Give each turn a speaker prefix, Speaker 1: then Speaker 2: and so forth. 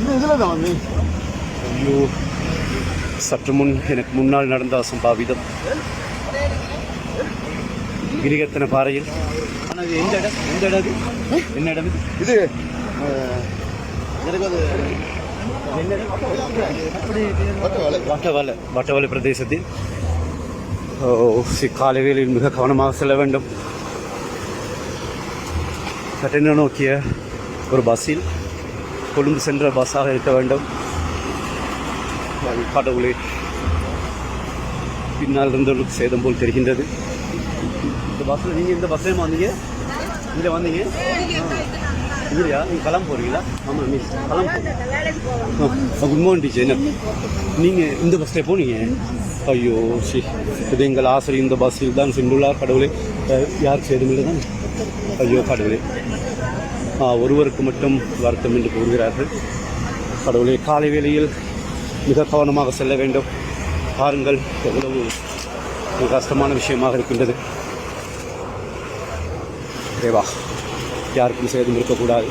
Speaker 1: இந்த இதில் தான் வந்து?
Speaker 2: ஐயோ சற்று முன் எனக்கு முன்னால் நடந்த அசம்பாவிதம். கிரிகத்தன பாறையில். ஆனால் இது எந்த இடம்? எந்த இடம் இது? என்ன இடம் இது. வட்டவலை. வட்டவலை. பிரதேசத்தில். காலை மிக கவனமாக செல்ல வேண்டும். கட்டண நோக்கிய ஒரு பஸ்ஸில். கொழும்பு சென்ற பஸ்ஸாக இருக்க வேண்டும். கடவுளே பின்னால் இருந்தவர்களுக்கு சேதம் போல் தெரிகின்றது. இந்த பஸ்ஸில் நீங்கள் இந்த பஸ்ஸில் வந்தீங்க? இங்கே வந்தீங்க? இல்லையா நீங்கள் கிளம்ப போகிறீங்களா ஆமாம் மிஸ் கிளம்ப குட் மார்னிங் டீச்சர் என்ன? நீங்கள் இந்த பஸ்ஸில் போனீங்க? ஐயோ சி. இது எங்கள் ஆசிரியர் இந்த பஸ்ஸில் தான் சென்றுள்ளார் கடவுளே. யார் யாருக்கு சேதமில்லை தான் ஐயோ கடவுளே. ஒருவருக்கு மட்டும் வருத்தம் என்று கூறுகிறார்கள். கடவுளே காலை வேளையில் மிக கவனமாக செல்ல வேண்டும். பாருங்கள் எவ்வளவு ஒரு கஷ்டமான விஷயமாக இருக்கின்றது. தேவா யாருக்கும் சேதம் இருக்கக்கூடாது.